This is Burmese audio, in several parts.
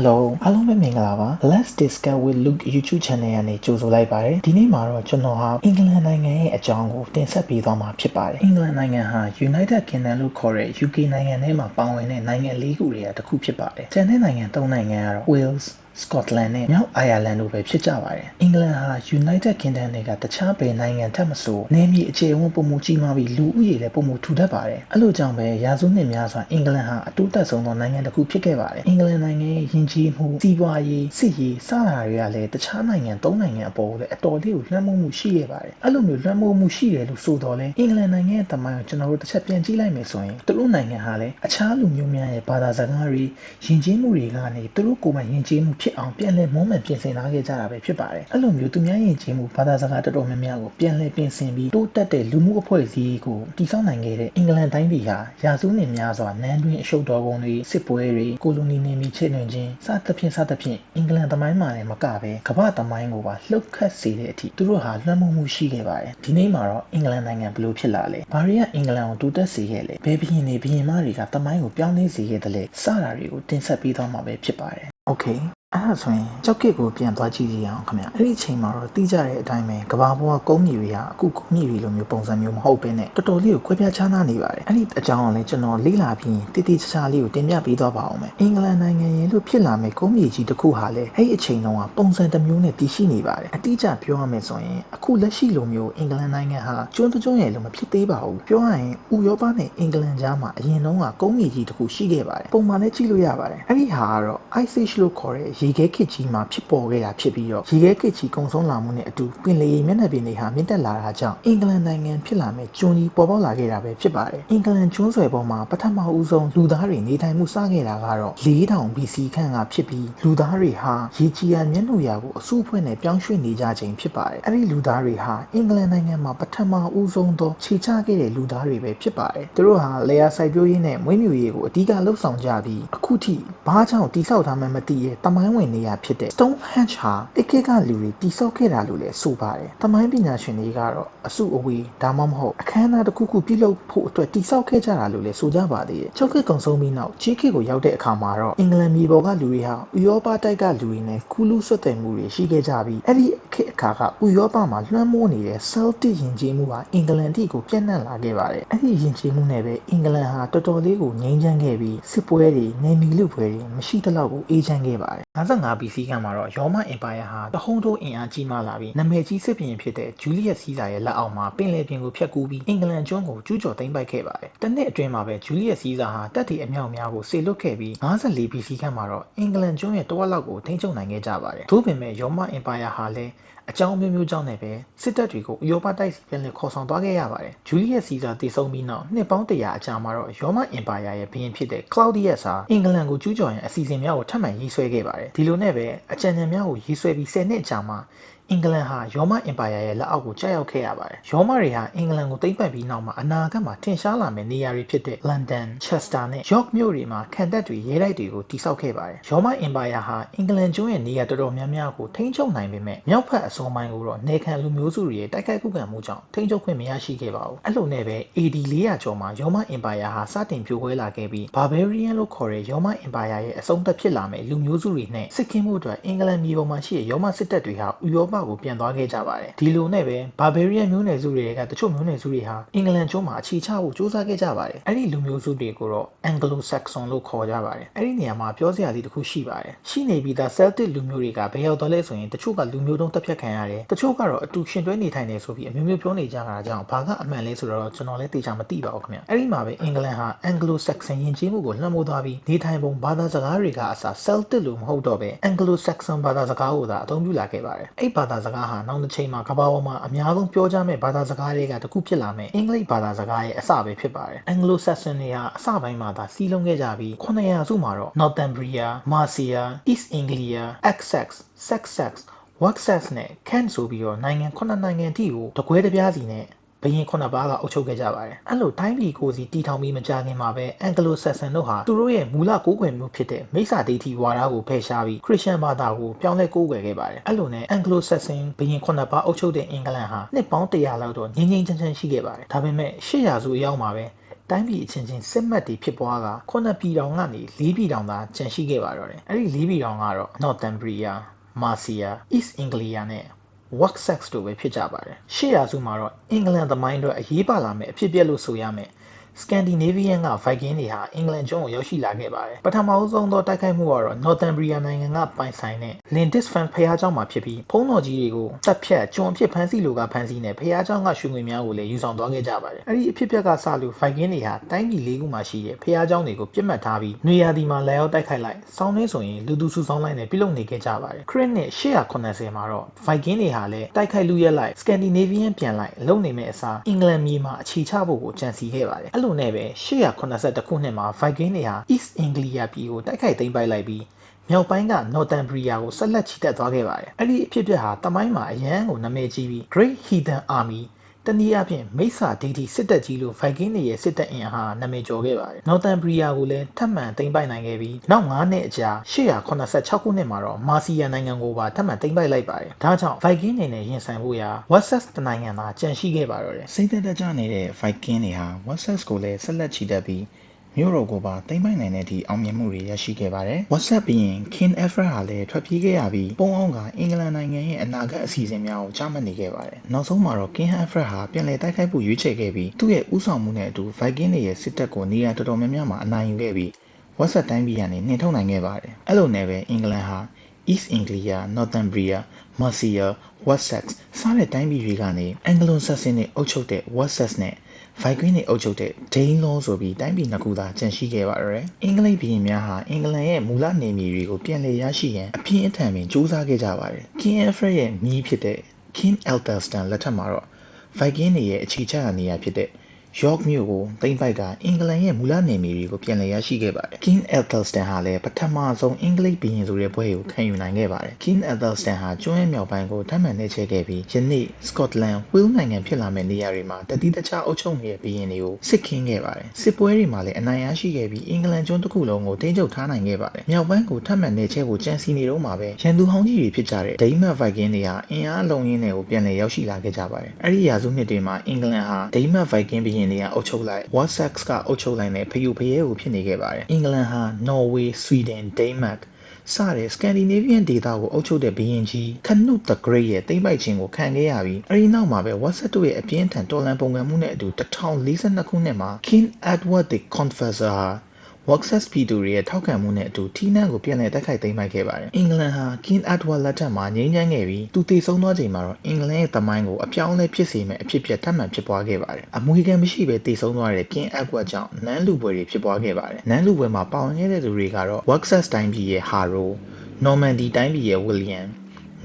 Hello အားလုံးပဲမင်္ဂလာပါ Let's Discuss with Luke YouTube channel ကနေကြိုဆိုလိုက်ပါတယ်ဒီနေ့မှာတော့ကျွန်တော်ဟာအင်္ဂလန်နိုင်ငံရဲ့အကြောင်းကိုတင်ဆက်ပေးသွားမှာဖြစ်ပါတယ်အင်္ဂလန်နိုင်ငံဟာ United Kingdom လို့ခေါ်တဲ့ UK နိုင်ငံထဲမှာပါဝင်တဲ့နိုင်ငံ၄ခုတွေကတစ်ခုဖြစ်ပါတယ်ကျန်တဲ့နိုင်ငံ၃နိုင်ငံကတော့ Wales Scotland နဲ့မြောက် Ireland တို့ပဲဖြစ်ကြပါတယ်။အင်္ဂလန်ဟာ United Kingdom တွေကတခြားဘယ်နိုင်ငံထက်မဆိုနေမြေအခြေအဝန်းပုံမှုကြီးမားပြီးလူဦးရေလည်းပုံမှုထူထပ်ပါတယ်။အဲ့လိုကြောင့်ပဲရာစုနှစ်များစွာအင်္ဂလန်ဟာအတူတက်ဆုံးသောနိုင်ငံတစ်ခုဖြစ်ခဲ့ပါတယ်။အင်္ဂလန်နိုင်ငံရဲ့ယဉ်ကျေးမှုစီးပွားရေးစစ်ရေးစတာတွေကလည်းတခြားနိုင်ငံ၃နိုင်ငံအပေါ်လည်းအတော်လေးကိုလွှမ်းမိုးမှုရှိခဲ့ပါတယ်။အဲ့လိုမျိုးလွှမ်းမိုးမှုရှိတယ်လို့ဆိုတော့လေအင်္ဂလန်နိုင်ငံရဲ့တမိုင်းကိုကျွန်တော်တို့တစ်ချက်ပြန်ကြည့်လိုက်မယ်ဆိုရင်သူတို့နိုင်ငံဟာလည်းအခြားလူမျိုးများရဲ့ဘာသာစကားတွေယဉ်ကျေးမှုတွေကနေသူတို့ကိုယ်ပိုင်ယဉ်ကျေးမှုဖြစ်အောင်ပြန်လည်မွမ်းမံပြင်ဆင်လာခဲ့ကြတာပဲဖြစ်ပါတယ်အဲ့လိုမျိုးသူများယဉ်ကျေးမှုဘာသာစကားတော်တော်များများကိုပြန်လည်ပြင်ဆင်ပြီးတိုးတက်တဲ့လူမှုအဖွဲ့အစည်းကိုတည်ဆောက်နိုင်ခဲ့တဲ့အင်္ဂလန်တိုင်းပြည်ဟာရာစုနှစ်များစွာနန်းတွင်အရှုပ်တော်ပုံတွေစစ်ပွဲတွေကိုလိုနီနေမီချစ်နှံခြင်းစသဖြင့်စသဖြင့်အင်္ဂလန်သမိုင်းမှာလည်းမကပဲကမ္ဘာသမိုင်းကိုပါလှုပ်ခတ်စေတဲ့အထိသူတို့ဟာလွှမ်းမိုးမှုရှိခဲ့ပါတယ်ဒီနေ့မှာတော့အင်္ဂလန်နိုင်ငံဘယ်လိုဖြစ်လာလဲဘာတွေကအင်္ဂလန်ကိုတိုးတက်စေခဲ့လဲဘယ်ဘရင်တွေဘရင်မတွေကသမိုင်းကိုပြောင်းလဲစေခဲ့တယ်လဲစတာတွေကိုတင်ဆက်ပေးသွားမှာပဲဖြစ်ပါတယ် Okay အဲ့ဒါဆိုရင်ကြောက်ကစ်ကိုပြန်သွားကြည့်ကြရအောင်ခင်ဗျအဲ့ဒီအချိန်မှာတော့တိကျတဲ့အတိုင်းပဲကဘာပေါ်ကကုန်းမြေတွေဟာအခုကုန်းမြေတွေလိုမျိုးပုံစံမျိုးမဟုတ်ဘဲနဲ့တော်တော်လေးကိုခွဲပြားခြားနားနေပါတယ်အဲ့ဒီအကြောင်းကိုလည်းကျွန်တော်လေ့လာပြီးတိတိကျကျလေးကိုတင်ပြပေးသွားပါအောင်မယ်အင်္ဂလန်နိုင်ငံရဲ့လို့ဖြစ်လာမဲ့ကုန်းမြေကြီးတစ်ခုဟာလည်းအဲ့ဒီအချိန်တုန်းကပုံစံတစ်မျိုးနဲ့တည်ရှိနေပါတယ်အတိအကျပြောရမယ်ဆိုရင်အခုလက်ရှိလိုမျိုးအင်္ဂလန်နိုင်ငံဟာကျွန်းကျွန်းရဲ့လို့မဖြစ်သေးပါဘူးပြောရရင်ဥရောပနဲ့အင်္ဂလန်ကြားမှာအရင်တုန်းကကုန်းမြေကြီးတစ်ခုရှိခဲ့ပါတယ်ပုံမှန်လည်းကြည့်လို့ရပါတယ်အဲ့ဒီဟာကတော့ Ice Age လို့ခေါ်တဲ့ရေခဲခေတ်ကြီးမှာဖြစ်ပေါ်ခဲ့တာဖြစ်ပြီးတော့ရေခဲခေတ်ကြီးကုံဆုံးလာမှုနဲ့အတူပင်လယ်ရေမျက်နှာပြင်တွေဟာမြင့်တက်လာတာကြောင့်အင်္ဂလန်နိုင်ငံဖြစ်လာမဲ့ကျွန်းကြီးပေါ်ပေါက်လာခဲ့တာပဲဖြစ်ပါတယ်အင်္ဂလန်ကျွန်းဆွယ်ပေါ်မှာပထမဦးဆုံးလူသားတွေနေထိုင်မှုစခဲ့တာကတော့4000 BC ခန့်ကဖြစ်ပြီးလူသားတွေဟာရေကြီးရာမျက်နှာရာကိုအစုအဖွဲ့နဲ့ပြောင်းရွှေ့နေကြခြင်းဖြစ်ပါတယ်အဲ့ဒီလူသားတွေဟာအင်္ဂလန်နိုင်ငံမှာပထမဦးဆုံးသောခြေချခဲ့တဲ့လူသားတွေပဲဖြစ်ပါတယ်သူတို့ဟာလေယာစိုက်ပျိုးရေးနဲ့မွေးမြူရေးကိုအဓိကလှုပ်ဆောင်ကြပြီးအခုထိဘာကြောင့်တိဆောက်ထားမှမသိရဲ့တမိုင်းဝင်နေရဖြစ်တဲ့ Stonehenge ဟာအခေတ်ကလူတွေတိဆောက်ခဲ့တာလို့လည်းဆိုပါတယ်။တမိုင်းပညာရှင်တွေကတော့အစုအဝေးဒါမှမဟုတ်အခမ်းအနားတစ်ခုခုပြုလုပ်ဖို့အတွက်တိဆောက်ခဲ့ကြတာလို့လည်းဆိုကြပါသေးတယ်။ချုပ်ခေတ်ကုံဆုံးပြီးနောက်ချီးခေတ်ကိုရောက်တဲ့အခါမှာတော့အင်္ဂလန်မြေပေါ်ကလူတွေဟာဥရောပတိုက်ကလူတွေနဲ့ကူးလူးဆွတ်တယ်မှုတွေရှိခဲ့ကြပြီးအဲ့ဒီခေတ်အခါကဥရောပမှာလွှမ်းမိုးနေတဲ့ Celtic ယဉ်ကျေးမှုဟာအင်္ဂလန်ထိကိုပြန့်နှံ့လာခဲ့ပါတယ်။အဲ့ဒီယဉ်ကျေးမှုနဲ့ပဲအင်္ဂလန်ဟာတော်တော်လေးကိုငြိမ်းချမ်းခဲ့ပြီးစစ်ပွဲတွေနေမီလူပွဲတွေမရှိသလောက်ကိုအေးချမ်းခဲ့ပါတယ်။ 55 BC ခန့်မှာတော့ရောမအင်ပါယာဟာတဟုန်ထိုးအင်အားကြီးမားလာပြီးနာမည်ကြီးစစ်ဘုရင်ဖြစ်တဲ့ဂျူလီယက်စီးဇာရဲ့လက်အောက်မှာပင်လယ်ပြင်ကိုဖျက်ကူးပြီးအင်္ဂလန်ကျွန်းကိုကျူးကျော်သိမ်းပိုက်ခဲ့ပါတယ်။တစ်နှစ်အတွင်းမှာပဲဂျူလီယက်စီးဇာဟာတပ်တွေအမြောက်အများကိုဆေလွတ်ခဲ့ပြီး54 BC ခန့်မှာတော့အင်္ဂလန်ကျွန်းရဲ့တဝက်လောက်ကိုထိန်းချုပ်နိုင်ခဲ့ကြပါတယ်။သို့ပေမဲ့ရောမအင်ပါယာဟာလည်း အကြောင်းမျိုးမျိုးကြောင့်လည်းပဲစစ်တပ်တွေကိုဥရောပတိုက်စီပြန်လည်ခေါ်ဆောင်သွားခဲ့ရပါတယ်။ဂျူလီယက်စီဇာတည်ဆုံပြီးနောက်နှစ်ပေါင်း100အကြာမှာတော့ရောမအင်ပါယာရဲ့ဘုရင်ဖြစ်တဲ့ Claudius ဟာအင်္ဂလန်ကိုကျူးကျော်ရန်အစီအစဉ်များကိုထပ်မံရေးဆွဲခဲ့ပါတယ်။ဒီလိုနဲ့ပဲအကြံဉာဏ်များကိုရေးဆွဲပြီး10နှစ်အကြာမှာ အင်္ဂလန်ဟာရောမအင်ပါယာရဲ့လက်အောက်ကိုကျရောက်ခဲ့ရပါတယ်။ရောမတွေဟာအင်္ဂလန်ကိုသိမ်းပိုက်ပြီးနောက်မှာအနာဂတ်မှာထင်ရှားလာမယ့်နေရာတွေဖြစ်တဲ့ London, Chester နဲ့ York မြို့တွေမှာခံတပ်တွေရဲတိုက်တွေကိုတိစောက်ခဲ့ပါတယ်။ရောမအင်ပါယာဟာအင်္ဂလန်ကျွန်းရဲ့နေရာတော်တော်များများကိုထိန်းချုပ်နိုင်ပေမဲ့မြောက်ဘက်အစွန်ပိုင်းကိုတော့နေခံလူမျိုးစုတွေရဲ့တိုက်ခိုက်ခုခံမှုကြောင့်ထိန်းချုပ်ခွင့်မရရှိခဲ့ပါဘူး။အဲ့လိုနဲ့ပဲ AD 400ကျော်မှာရောမအင်ပါယာဟာစတင်ပြိုကွဲလာခဲ့ပြီး Barbarian လို့ခေါ်တဲ့ရောမအင်ပါယာရဲ့အဆုံးသတ်ဖြစ်လာမယ့်လူမျိုးစုတွေနဲ့စစ်ခင်းမှုအတွက်အင်္ဂလန်မြေပေါ်မှာရှိတဲ့ရောမစစ်တပ်တွေဟာဥရောပကိုပြန်သွားခဲ့ကြပါတယ်ဒီလိုနဲ့ပဲ Barbarian မျိုးနွယ်စုတွေကတချို့မျိုးနွယ်စုတွေဟာအင်္ဂလန်ကျွန်းမှာအခြေချဖို့စူးစမ်းခဲ့ကြပါတယ်အဲ့ဒီလူမျိုးစုတွေကိုတော့ Anglo-Saxon လို့ခေါ်ကြပါတယ်အဲ့ဒီနေရာမှာပြောစရာလေးတစ်ခုရှိပါတယ်ရှိနေပြီးသား Celtic လူမျိုးတွေကဘယ်ရောက်တော့လဲဆိုရင်တချို့ကလူမျိုးတုံးတက်ဖြတ်ခံရတယ်တချို့ကတော့အတူရှင်တွဲနေထိုင်နေဆိုပြီးအမျိုးမျိုးပြောနေကြတာကြောင့်ဘာကအမှန်လဲဆိုတော့ကျွန်တော်လည်းသိချာမသိပါဘူးခင်ဗျအဲ့ဒီမှာပဲအင်္ဂလန်ဟာ Anglo-Saxon ယဉ်ကျေးမှုကိုလွှမ်းမိုးသွားပြီးနေထိုင်ပုံဘာသာစကားတွေကအစား Celtic လို့မဟုတ်တော့ပဲ Anglo-Saxon ဘာသာစကားကိုသာအသုံးပြုလာခဲ့ပါတယ်အဲ့ဘာသာစကားဟာနောက်တစ်ချိန်မှာကမ္ဘာပေါ်မှာအများဆုံးပြောကြမဲ့ဘာသာစကားတွေကတစ်ခုဖြစ်လာမဲ့အင်္ဂလိပ်ဘာသာစကားရဲ့အစပဲဖြစ်ပါတယ်။ Anglo-Saxon တွေဟာအစပိုင်းမှာသာစီးလုံးခဲ့ကြပြီး900စုမှာတော့ Northumbria, Mercia, East Anglia, Essex, Sussex, Wessex နဲ့ Kent ဆိုပြီးတော့နိုင်ငံ9နိုင်ငံထိကိုတကွဲတပြားစီနဲ့ ဘရင်ခုနှစ်ပါးကအုပ်ချုပ်ခဲ့ကြပါတယ်။အဲ့လိုတိုင်းပြည်ကိုစီတီထောင်ပြီးမကြခင်မှာပဲအန်ဂလိုဆက်ဆန်တို့ဟာသူတို့ရဲ့မူလကိုးကွယ်မှုဖြစ်တဲ့မိစ္ဆာဒိဋ္ဌိဝါဒကိုဖယ်ရှားပြီးခရစ်ယာန်ဘာသာကိုပြောင်းလဲကိုးကွယ်ခဲ့ပါတယ်။အဲ့လိုနဲ့အန်ဂလိုဆက်ဆန်ဘရင်ခုနှစ်ပါးအုပ်ချုပ်တဲ့အင်္ဂလန်ဟာနှစ်ပေါင်း100လောက်တော့ငြိမ်းငြိမ်းချမ်းချမ်းရှိခဲ့ပါတယ်။ဒါပေမဲ့800စုအရောက်မှာပဲတိုင်းပြည်အချင်းချင်းစစ်မှတ်တွေဖြစ်ပွားကခုနှစ်ပြည်တော်ကနေ၄ပြည်တော်သာကျန်ရှိခဲ့ပါတော့တယ်အဲ့ဒီ၄ပြည်တော်ကတော့ Northumbria, Mercia, East Anglia နဲ့ Wessex တို့ပဲဖြစ်ကြပါတယ်ရှေ့ရာစုမှာတော့အင်္ဂလန်သမိုင်းအတွက်အရေးပါလာမယ့်အဖြစ်အပျက်လို့ဆိုရမယ် Scandinavian က Viking တွေဟာအင်္ဂလန်ကျွန်းကိုရောက်ရှိလာခဲ့ပါတယ်။ပထမဦးဆုံးသောတိုက်ခိုက်မှုကတော့ Northumbria နိုင်ငံကပိုင်ဆိုင်တဲ့ Lindisfarne ဖျားကျောင်းမှာဖြစ်ပြီးဖုံးတော်ကြီးတွေကိုတပ်ဖြတ်ကျွန်းအဖြစ်ဖမ်းဆီးလိုကဖမ်းဆီးနေဖျားကျောင်းကရွှေငွေများကိုလည်းယူဆောင်သွားခဲ့ကြပါတယ်။အဲ့ဒီအဖြစ်အပျက်ကစလို့ Viking တွေဟာတိုင်းပြည်လေးခုမှာရှိတဲ့ဖျားကျောင်းတွေကိုပြစ်မှတ်ထားပြီးနေရာဒီမှာလာရောက်တိုက်ခိုက်လိုက်ဆောင်းနှင်းဆိုရင်လူသူစုဆောင်းလိုက်နဲ့ပြုလုပ်နေခဲ့ကြပါတယ်။ Crete နဲ့890မှာတော့ Viking တွေဟာလည်းတိုက်ခိုက်လူရက်လိုက် Scandinavian ပြန်လိုက်လုံနေမဲ့အစားအင်္ဂလန်မြေမှာအခြေချဖို့ကိုကြံစီခဲ့ပါတယ်။အဲ့လိုနဲ့ပဲ881ခုနှစ်မှာ Viking တွေဟာ East Anglia ပြည်ကိုတိုက်ခိုက်သိမ်းပိုက်လိုက်ပြီးမြောက်ပိုင်းက Northumbria ကိုဆက်လက်ချီတက်သွားခဲ့ပါတယ်။အဲ့ဒီအဖြစ်အပျက်ဟာတမိုင်းမှာအရန်ကိုနာမည်ကြီးပြီး Great Heathen Army တနည်းအားဖြင့်မိစ္ဆာဒိဋ္ဌိစစ်တပ်ကြီးလို့ Viking တွေရဲ့စစ်တပ်အင်အားနာမည်ကျော်ခဲ့ပါတယ်။ Northumbria ကိုလည်းထပ်မံသိမ်းပိုက်နိုင်ခဲ့ပြီးနောက်9နှစ်အကြာ886ခုနှစ်မှာတော့ Mercia နိုင်ငံကိုပါထပ်မံသိမ်းပိုက်လိုက်ပါတယ်။ဒါကြောင့် Viking တွေနဲ့ရင်ဆိုင်ဖို့ရာ Wessex တနိုင်ငံသာကြန့်ရှိခဲ့ပါတော့တယ်။စိတ်သက်သက်ကြနေတဲ့ Viking တွေဟာ Wessex ကိုလည်းဆက်လက်ချီတက်ပြီး မြို့တော်ကိုပါသိမ်းပိုက်နိုင်တဲ့အထိအောင်မြင်မှုတွေရရှိခဲ့ပါတယ်။ WhatsApp ပြီးရင် King Alfred ဟာလည်းထွက်ပြေးခဲ့ရပြီးပုံအောင်ကအင်္ဂလန်နိုင်ငံရဲ့အနာဂတ်အစီအစဉ်များကိုကြားမှတ်နေခဲ့ပါတယ်။နောက်ဆုံးမှာတော့ King Alfred ဟာပြန်လည်တိုက်ခိုက်ဖို့ရွေးချယ်ခဲ့ပြီးသူ့ရဲ့ဥဆောင်မှုနဲ့အတူ Viking တွေရဲ့စစ်တပ်ကိုနေရာတော်တော်များများမှာအနိုင်ယူခဲ့ပြီး WhatsApp တိုင်းပြည်ကနေနှင်ထုတ်နိုင်ခဲ့ပါတယ်။အဲ့လိုနဲ့ပဲအင်္ဂလန်ဟာ East Anglia, Northumbria, Mercia, Wessex စတဲ့တိုင်းပြည်တွေကနေ Anglo-Saxon တွေအုပ်ချုပ်တဲ့ Wessex နဲ့ Viking တွေအုပ်ချုပ်တဲ့ Danelaw ဆိုပြီးတိုင်းပြည်နှစ်ခုသာကျန်ရှိခဲ့ပါတော့တယ်။အင်္ဂလိပ်ဘုရင်များဟာအင်္ဂလန်ရဲ့မူလနေမြေတွေကိုပြန်လည်ရရှိရန်အပြင်းအထန်ပင်ကြိုးစားခဲ့ကြပါတယ်။ King Alfred ရဲ့မြီးဖြစ်တဲ့ King Aethelstan လက်ထက်မှာတော့ Viking တွေရဲ့အခြေချရာနေရာဖြစ်တဲ့ York မြို့ကိုသိမ်းပိုက်တာအင်္ဂလန်ရဲ့မူလနယ်မြေတွေကိုပြန်လည်ရရှိခဲ့ပါတယ်။ King Aethelstan ဟာလည်းပထမဆုံးအင်္ဂလိပ်ဘုရင်ဆိုတဲ့ဘွဲ့ကိုခံယူနိုင်ခဲ့ပါတယ်။ King Aethelstan ဟာကျွန်းရဲ့မြောက်ပိုင်းကိုထပ်မံနှိပ်ချဲခဲ့ပြီးယနေ့ Scotland, Wales နိုင်ငံဖြစ်လာမယ့်နေရာတွေမှာတတိတခြားအုပ်ချုပ်နေတဲ့ဘုရင်တွေကိုစစ်ခင်းခဲ့ပါတယ်။စစ်ပွဲတွေမှာလည်းအနိုင်ရရှိခဲ့ပြီးအင်္ဂလန်ကျွန်းတစ်ခုလုံးကိုထိန်းချုပ်ထားနိုင်ခဲ့ပါတယ်။မြောက်ပိုင်းကိုထပ်မံနှိပ်ချဲဖို့ကြံစီနေတော့မှာပဲရန်သူဟောင်းကြီးတွေဖြစ်ကြတဲ့ဒိမတ် Viking တွေဟာအင်အားအလုံးရင်းတွေကိုပြန်လည်ရောက်ရှိလာခဲ့ကြပါတယ်။အဲဒီရာစုနှစ်တွေမှာအင်္ဂလန်ဟာဒိမတ် Viking ဘုရင်တွေကအုပ်ချုပ်လိုက် Wessex ကအုပ်ချုပ်လိုက်နဲ့ဖယူဖရဲကိုဖြစ်နေခဲ့ပါတယ်။အင်္ဂလန်ဟာ Norway, Sweden, Denmark စတဲ့ Scandinavian ဒေသကိုအုပ်ချုပ်တဲ့ဘုရင်ကြီး Canute the Great ရဲ့တိမ့်ပိုက်ခြင်းကိုခံခဲ့ရပြီးအဲဒီနောက်မှာပဲ Wessex တို့ရဲ့အပြင်းထန်တော်လှန်ပုံကံမှုနဲ့အတူ1042ခုနှစ်မှာ King Edward the Confessor ဟာ Wessex ပြည်သူတွေရဲ့ထောက်ခံမှုနဲ့အတူထီးနှံကိုပြန်လည်တိုက်ခိုက်သိမ်းပိုက်ခဲ့ပါတယ်။အင်္ဂလန်ဟာ King Edward လက်ထက်မှာငြိမ်းချမ်းခဲ့ပြီးသူတည်ဆုံသွားချိန်မှာတော့အင်္ဂလန်ရဲ့သမိုင်းကိုအပြောင်းအလဲဖြစ်စေမယ့်အဖြစ်အပျက်ထပ်မံဖြစ်ပွားခဲ့ပါတယ်။အမွေခံမရှိဘဲတည်ဆုံသွားတဲ့ King Edward ကြောင့်နန်းလူပွဲတွေဖြစ်ပွားခဲ့ပါတယ်။နန်းလူပွဲမှာပါဝင်ခဲ့တဲ့သူတွေကတော့ Wessex တိုင်းပြည်ရဲ့ Harrow, Normandy တိုင်းပြည်ရဲ့ William,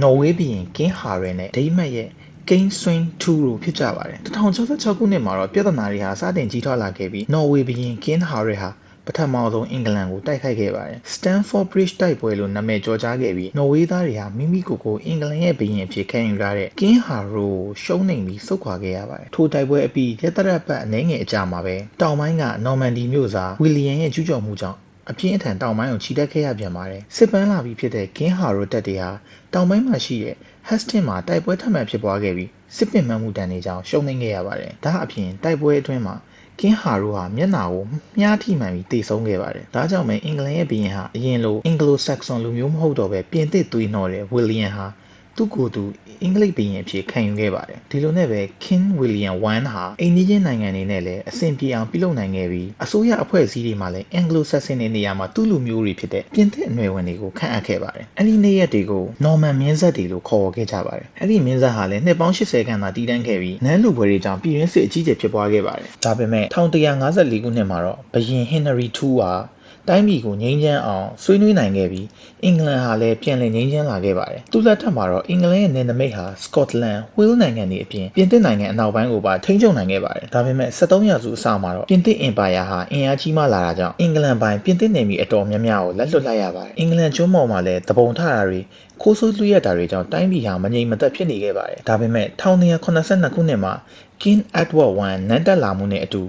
Norway ဘုရင် King Harald နဲ့ဒိမတ်ရဲ့ King Swing 2တို့ဖြစ်ကြပါတယ်1066ခုနှစ်မှာတော့ပြဿနာတွေဟာစတင်ကြီးထွားလာခဲ့ပြီး Norway ဘုရင် King Harald ဟာ ပထမဆုံးအင်္ဂလန်ကိုတိုက်ခိုက်ခဲ့ပါတယ်။ Stamford Bridge တိုက်ပွဲလို့နာမည်ကျော်ကြားခဲ့ပြီးနော်ဝေးသားတွေဟာမိမိကိုယ်ကိုအင်္ဂလန်ရဲ့ဘုရင်အဖြစ်ခံယူထားတဲ့ King Harrow ကိုရှုံးနိမ့်ပြီးဆုတ်ခွာခဲ့ရပါတယ်။ထိုတိုက်ပွဲအပြီးရက်သရပတ်အနည်းငယ်အကြာမှာပဲတောင်ပိုင်းက Normandy မြို့စား William ရဲ့ကျူးကျော်မှုကြောင့်အပြင်းအထန်တောင်ပိုင်းကိုခြိတက်ခဲ့ရပြန်ပါတယ်။စစ်ပန်းလာပြီးဖြစ်တဲ့ King Harrow တပ်တွေဟာတောင်ပိုင်းမှာရှိတဲ့ Hastings မှာတိုက်ပွဲထပ်မံဖြစ်ပွားခဲ့ပြီးစစ်ပင်မှန်မှုတန်တွေကြောင့်ရှုံးနိမ့်ခဲ့ရပါတယ်။ဒါအပြင်တိုက်ပွဲအတွင်းမှာ ကင်းဟာရိုဟာမျက်နှာကိုမြားထိမှန်ပြီးတေဆုံးခဲ့ပါတယ်။ဒါကြောင့်ပဲအင်္ဂလန်ရဲ့ဘုရင်ဟာအရင်လိုအင်္ဂလိုဆက်ဆန်လူမျိုးမဟုတ်တော့ပဲပြင်သစ်သွေးနှော်တဲ့ဝီလီယံဟာ သူ့ကိုယ်သူအင်္ဂလိပ်ဘုရင်အဖြစ်ခံယူခဲ့ပါတယ်။ဒီလိုနဲ့ပဲ King William I ဟာအိန္ဒိယနိုင်ငံတွေနဲ့လည်းအဆင်ပြေအောင်ပြုလုပ်နိုင်ခဲ့ပြီးအစိုးရအဖွဲ့အစည်းတွေမှာလည်း Anglo-Saxon တွေနေရာမှာသူ့လူမျိုးတွေဖြစ်တဲ့ပြင်သစ်အနွယ်ဝင်တွေကိုခန့်အပ်ခဲ့ပါတယ်။အဲဒီနေ့ရက်တွေကို Norman မင်းဆက်တွေလို့ခေါ်ဝေါ်ခဲ့ကြပါတယ်။အဲဒီမင်းဆက်ဟာလည်းနှစ်ပေါင်း80ခန့်သာတည်တံ့ခဲ့ပြီးနန်းလူပွဲတွေကြောင့်ပြည်ရင်းစစ်အကြီးအကျယ်ဖြစ်ပွားခဲ့ပါတယ်။ဒါပေမဲ့1154ခုနှစ်မှာတော့ဘုရင် Henry II ဟာ တိုင်းပြည်ကိုငြိမ်းချမ်းအောင်ဆွေးနွေးနိုင်ခဲ့ပြီးအင်္ဂလန်ဟာလည်းပြန်လည်ငြိမ်းချမ်းလာခဲ့ပါတယ်။သူလက်ထက်မှာတော့အင်္ဂလန်ရဲ့နယ်နိမိတ်ဟာစကော့တလန်၊ဝေးလ်နိုင်ငံတွေအပြင်ပြင်သစ်နိုင်ငံအနောက်ပိုင်းကိုပါထိန်းချုပ်နိုင်ခဲ့ပါတယ်။ဒါပေမဲ့73ရာစုအစမှာတော့ပြင်သစ်အင်ပါယာဟာအင်အားကြီးမားလာတာကြောင့်အင်္ဂလန်ပိုင်းပြင်သစ်နယ်မြေအတော်များများကိုလက်လွတ်လိုက်ရပါတယ်။အင်္ဂလန်ကျွန်းပေါ်မှာလည်းတပုံထတာတွေခိုးဆိုးလွှတ်တာတွေကြောင့်တိုင်းပြည်ဟာမငြိမ်မသက်ဖြစ်နေခဲ့ပါတယ်။ဒါပေမဲ့1282ခုနှစ်မှာ King Edward I နန်းတက်လာမှုနဲ့အတူ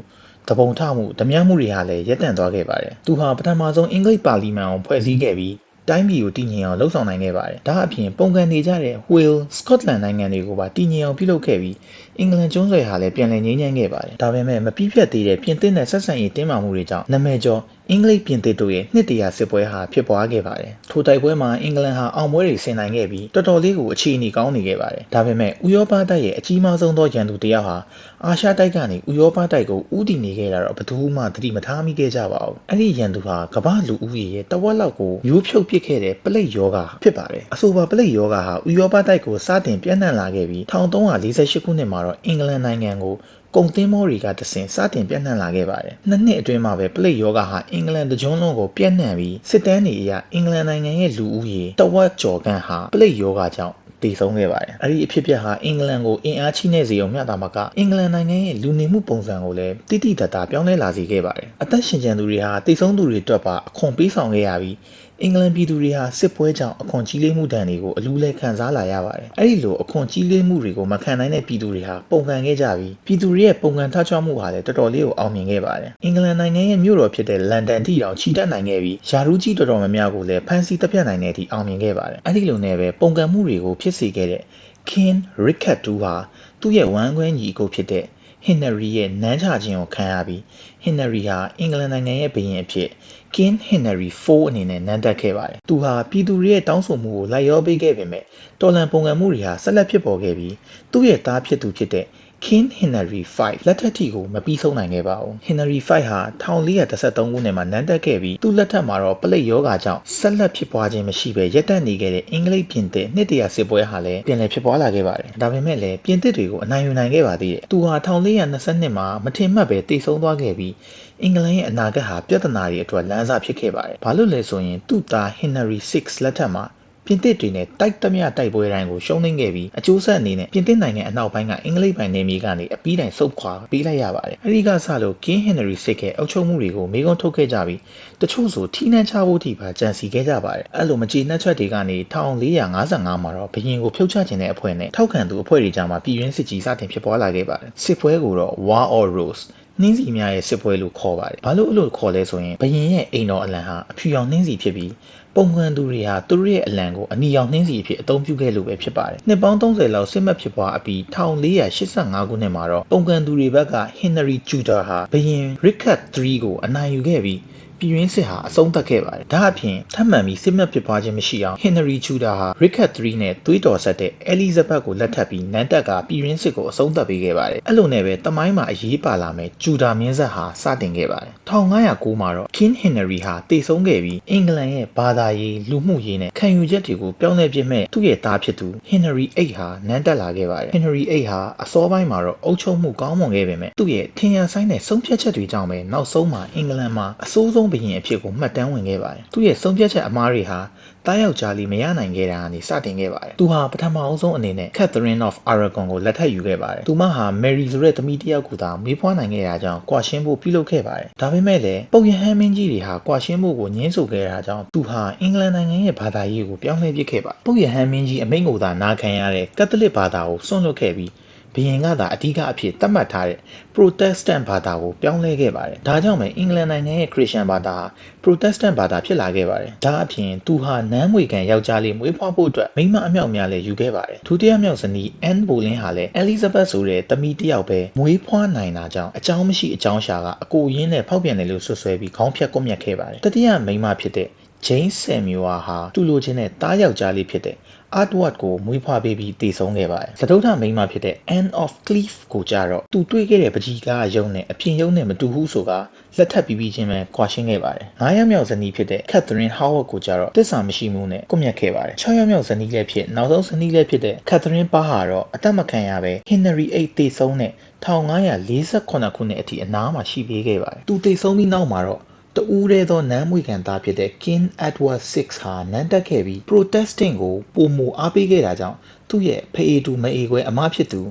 တပုံထမှုဓမြမှုတွေဟာလည်းရပ်တန့်သွားခဲ့ပါတယ်။သူဟာပထမဆုံးအင်္ဂလိပ်ပါလီမန်ကိုဖွဲ့စည်းခဲ့ပြီးတိုင်းပြည်ကိုတည်ငြိမ်အောင်လှုပ်ဆောင်နိုင်ခဲ့ပါတယ်။ဒါအပြင်ပုံကန်နေကြတဲ့ Wales, Scotland နိုင်ငံတွေကိုပါတည်ငြိမ်အောင်ပြုလုပ်ခဲ့ပြီးအင်္ဂလန်ကျွန်းဆွယ်ဟာလည်းပြန်လည်ငြိမ်းချမ်းခဲ့ပါတယ်ဒါပေမဲ့မပြီးပြတ်သေးတဲ့ပြင်သစ်နဲ့ဆက်ဆံရေးတင်းမာမှုတွေကြောင့်နာမည်ကျော် အင်္ဂလိပ်ပြင်သစ်တို့ရဲ့နှစ်တရာစစ်ပွဲဟာဖြစ်ပွားခဲ့ပါတယ်ထိုတိုက်ပွဲမှာအင်္ဂလန်ဟာအောင်ပွဲတွေဆင်နိုင်ခဲ့ပြီးတော်တော်လေးကိုအခြေအနေကောင်းနေခဲ့ပါတယ်ဒါပေမဲ့ဥရောပတိုက်ရဲ့အကြီးမားဆုံးသောရန်သူတစ်ယောက်ဟာအာရှတိုက်ကနေဥရောပတိုက်ကိုဥတီနေခဲ့တာတော့ဘယ်သူမှသတိမထားမိခဲ့ကြပါဘူးအဲ့ဒီရန်သူဟာကမ္ဘာလူဦးရေရဲ့တဝက်လောက်ကိုရိုးဖြုတ်ပစ်ခဲ့တဲ့ပလိတ်ယောဂါဖြစ်ပါတယ်အဆိုပါပလိတ်ယောဂါဟာဥရောပတိုက်ကိုစတင်ပြန့်နှံ့လာခဲ့ပြီး1348ခုနှစ်မှာတော့အင်္ဂလန်နိုင်ငံကို ကုန်သင်းမောတွေကတဆင်စတင်ပြန့်နှံ့လာခဲ့ပါတယ်။နှစ်နှစ်အတွင်းမှာပဲပလိတ်ယောဂါဟာအင်္ဂလန်တကြွလုံးကိုပြန့်နှံ့ပြီးစစ်တမ်းတွေအရအင်္ဂလန်နိုင်ငံရဲ့လူဦးရေတဝက်ကျော်ခန့်ဟာပလိတ်ယောဂါကြောင့်တည်ဆုံးခဲ့ပါတယ်။အဲ့ဒီအဖြစ်အပျက်ဟာအင်္ဂလန်ကိုအင်အားချိနဲ့စေုံမျှတာမှာကအင်္ဂလန်နိုင်ငံရဲ့လူနေမှုပုံစံကိုလည်းတိတိတတ်တာပြောင်းလဲလာစေခဲ့ပါတယ်။အသက်ရှင်ကျန်သူတွေဟာတည်ဆုံးသူတွေအတွက်ပါအခွန်ပေးဆောင်ခဲ့ရပြီး အင်္ဂလန်ပြည်သူတွေဟာစစ်ပွဲကြောင့်အခွန်ကြီးလေးမှုဒဏ်တွေကိုအလူးလဲခံစားလာရပါတယ်။အဲ့ဒီလိုအခွန်ကြီးလေးမှုတွေကိုမခံနိုင်တဲ့ပြည်သူတွေဟာပုံကန်ခဲ့ကြပြီးပြည်သူတွေရဲ့ပုံကန်ထချွမှုဟာလည်းတော်တော်လေးကိုအောင်မြင်ခဲ့ပါတယ်။အင်္ဂလန်နိုင်ငံရဲ့မြို့တော်ဖြစ်တဲ့လန်ဒန်ထိတောင်ခြိတက်နိုင်ခဲ့ပြီးယာရူးကြီးတော်တော်များများကိုလည်းဖမ်းဆီးတပ်ဖြတ်နိုင်တဲ့အထိအောင်မြင်ခဲ့ပါတယ်။အဲ့ဒီလိုနဲ့ပဲပုံကန်မှုတွေကိုဖြစ်စေခဲ့တဲ့ King Richard II ဟာသူ့ရဲ့ဝမ်းခွဲညီအကိုဖြစ်တဲ့ Henry ရဲ့နန်းချခြင်းကိုခံရပြီး Henry ဟာအင်္ဂလန်နိုင်ငံရဲ့ဘုရင်အဖြစ် King Henry IV အနေနဲ့နန်းတက်ခဲ့ပါတယ်။သူဟာပြည်သူတွေရဲ့တောင်းဆိုမှုကိုလိုက်လျောပေးခဲ့ပေမဲ့တော်လန်ပုံကံမှုတွေဟာဆက်လက်ဖြစ်ပေါ်ခဲ့ပြီးသူ့ရဲ့သားဖြစ်သူဖြစ်တဲ့ King Henry V လက်ထက်ထိကိုမပြီးဆုံးနိုင်ခဲ့ပါဘူး။ Henry V ဟာ1413ခုနှစ်မှာနန်းတက်ခဲ့ပြီးသူ့လက်ထက်မှာတော့ပလိတ်ယောဂါကြောင့်ဆက်လက်ဖြစ်ပွားခြင်းမရှိဘဲရပ်တန့်နေခဲ့တဲ့အင်္ဂလိပ်ပြင်သစ်နှစ်တရာစစ်ပွဲဟာလည်းပြန်လည်ဖြစ်ပွားလာခဲ့ပါတယ်။ဒါပေမဲ့လည်းပြင်သစ်တွေကိုအနိုင်ယူနိုင်ခဲ့ပါသေးတယ်။သူဟာ1422မှာမထင်မှတ်ပဲတိတ်ဆုံးသွားခဲ့ပြီးအင်္ဂလန်ရဲ့အနာဂတ်ဟာပြဿနာတွေအတွက်လမ်းစာဖြစ်ခဲ့ပါတယ်။ဘာလို့လဲဆိုရင်သူ့သား Henry VI လက်ထက်မှာ ပြင်သစ်တွေနဲ့တိုက်သမျှတိုက်ပွဲတိုင်းကိုရှုံးနိမ့်ခဲ့ပြီးအကျိုးဆက်အနေနဲ့ပြင်သစ်နိုင်ငံအနောက်ပိုင်းကအင်္ဂလိပ်ပိုင်နယ်မြေကနေအပြီးတိုင်ဆုတ်ခွာပေးလိုက်ရပါတယ်။အဲဒီကစလို့ King Henry VI ရဲ့အုပ်ချုပ်မှုတွေကိုမေးခွန်းထုတ်ခဲ့ကြပြီးတချို့ဆိုထိနှမ်းချဖို့ထိပါကြံစီခဲ့ကြပါတယ်။အဲ့လိုမကြေနပ်ချက်တွေကနေ1455မှာတော့ဘရင်ကိုဖြုတ်ချခြင်းတဲ့အဖွဲ့နဲ့ထောက်ခံသူအဖွဲ့တွေကြားမှာပြည်ရင်းစစ်ကြီးစတင်ဖြစ်ပွားလာခဲ့ပါတယ်။စစ်ပွဲကိုတော့ War of Rose နှင်းစီများရဲ့စစ်ပွဲလို့ခေါ်ပါတယ်။ဘာလို့အဲ့လိုခေါ်လဲဆိုရင်ဘရင်ရဲ့အိမ်တော်အလံဟာအဖြူရောင်နှင်းစီဖြစ်ပြီး ပုံမှန်သူတွေဟာသူတို့ရဲ့အလံကိုအနီရောင်နှင်းစီအဖြစ်အသုံးပြုခဲ့လို့ပဲဖြစ်ပါတယ်။နှစ်ပေါင်း30လောက်စစ်မှတ်ဖြစ်ပွားအပြီး1485ခုနှစ်မှာတော့ပုံကန်သူတွေဘက်က Henry Tudor ဟာဘရင် Richard III ကိုအနိုင်ယူခဲ့ပြီး ပြည်ရင်းစစ်ဟာအဆုံးသတ်ခဲ့ပါတယ်။ဒါအပြင်ထပ်မံပြီးစစ်မှတ်ဖြစ်ပွားခြင်းမရှိအောင် Henry Tudor ဟာ Richard III နဲ့သွေးတော်ဆက်တဲ့ Elizabeth ကိုလက်ထပ်ပြီးနန်းတက်ကပြည်ရင်းစစ်ကိုအဆုံးသတ်ပေးခဲ့ပါတယ်။အဲ့လိုနဲ့ပဲတမိုင်းမှာအရေးပါလာမဲ့ Tudor မင်းဆက်ဟာစတင်ခဲ့ပါတယ်။1509မှာတော့ King Henry ဟာတည်ဆုံးခဲ့ပြီးအင်္ဂလန်ရဲ့ဘာသာရေးလူမှုရေးနဲ့ခံယူချက်တွေကိုပြောင်းလဲပြစ်မဲ့သူ့ရဲ့သားဖြစ်သူ Henry VIII ဟာနန်းတက်လာခဲ့ပါတယ်။ Henry VIII ဟာအစောပိုင်းမှာတော့အုပ်ချုပ်မှုကောင်းမွန်ခဲ့ပေမဲ့သူ့ရဲ့ထင်ရဆိုင်တဲ့ဆုံးဖြတ်ချက်တွေကြောင့်ပဲနောက်ဆုံးမှာအင်္ဂလန်မှာအဆိုးဆုံးဘုရင်အဖြစ်ကိုမှတ်တမ်းဝင်ခဲ့ပါတယ်။သူ့ရဲ့ဆုံးဖြတ်ချက်အမားတွေဟာတားယောက်ျားလေးမရနိုင်ခဲ့တာကနေစတင်ခဲ့ပါတယ်။သူဟာပထမအဆုံးအနေနဲ့ Catherine of Aragon ကိုလက်ထပ်ယူခဲ့ပါတယ်။သူမဟာ Mary ဆိုတဲ့သမီးတစ်ယောက်ကိုသာမွေးဖွားနိုင်ခဲ့တာကြောင့်ကွာရှင်းဖို့ပြုလုပ်ခဲ့ပါတယ်။ဒါပေမဲ့လည်းပုပ်ရဟန်းမင်းကြီးတွေဟာကွာရှင်းဖို့ကိုညှင်းဆိုခဲ့တာကြောင့်သူဟာအင်္ဂလန်နိုင်ငံရဲ့ဘာသာရေးကိုပြောင်းလဲပစ်ခဲ့ပါတယ်။ပုပ်ရဟန်းမင်းကြီးအမိန့်ကိုသာနာခံရတဲ့ကက်သလစ်ဘာသာကိုစွန့်လွတ်ခဲ့ပြီး ဘုရင်ကသာအဓိကအဖြစ်သတ်မှတ်ထားတဲ့ Protestant ဘာသာကိုပြောင်းလဲခဲ့ပါတယ်။ဒါကြောင့်ပဲအင်္ဂလန်နိုင်ငံရဲ့ခရစ်ယာန်ဘာသာဟာ Protestant ဘာသာဖြစ်လာခဲ့ပါတယ်။ဒါအပြင်သူဟာနန်းမွေခံယောက်ျားလေးမွေးဖွားဖို့အတွက်မိမအမြောက်များလည်းယူခဲ့ပါတယ်။ဒုတိယမြောက်ဇနီး Anne Boleyn ဟာလည်း Elizabeth ဆိုတဲ့သမီးတစ်ယောက်ပဲမွေးဖွားနိုင်တာကြောင့်အကြောင်းမရှိအကြောင်းရှာကအကိုရင်းနဲ့ဖောက်ပြန်တယ်လို့ဆွဆွဲပြီးခေါင်းဖြတ်ကွပ်မျက်ခဲ့ပါတယ်။တတိယမိန်းမဖြစ်တဲ့ Jane Samuel ဟာသူ့လိုချင်တဲ့တားယောက်ျားလေးဖြစ်တဲ့ Artward ကိုမွေးဖွားပေးပြီးတည်ဆုံးခဲ့ပါတယ်။သတုထမိန်းမဖြစ်တဲ့ Anne of Cleves ကိုကြတော့သူတွေ့ခဲ့တဲ့ပကြီးကားရုံနဲ့အပြင်ရုံနဲ့မတူဘူးဆိုကလက်ထပ်ပြီးပြီးချင်းပဲကွာရှင်းခဲ့ပါတယ်။9ရက်မြောက်ဇနီးဖြစ်တဲ့ Catherine Howard ကိုကြတော့တစ္ဆာမရှိမှုနဲ့ကွပ်မျက်ခဲ့ပါတယ်။6ရက်မြောက်ဇနီးလည်းဖြစ်နောက်ဆုံးဇနီးလည်းဖြစ်တဲ့ Catherine Parr ဟာတော့အသက်မခံရပဲ Henry VIII တည်ဆုံးတဲ့1548ခုနှစ်အထိအနားမှာရှိပေးခဲ့ပါတယ်။သူတည်ဆုံးပြီးနောက်မှာတော့ တူးရဲသောနန်းမွေခံသားဖြစ်တဲ့ King Edward VI ဟာနန်းတက်ခဲ့ပြီး Protestant ကိုပုံမူအားပေးခဲ့တာကြောင့်သူ့ရဲ့ဖအေတူမအေခွဲအမဖြစ်သူ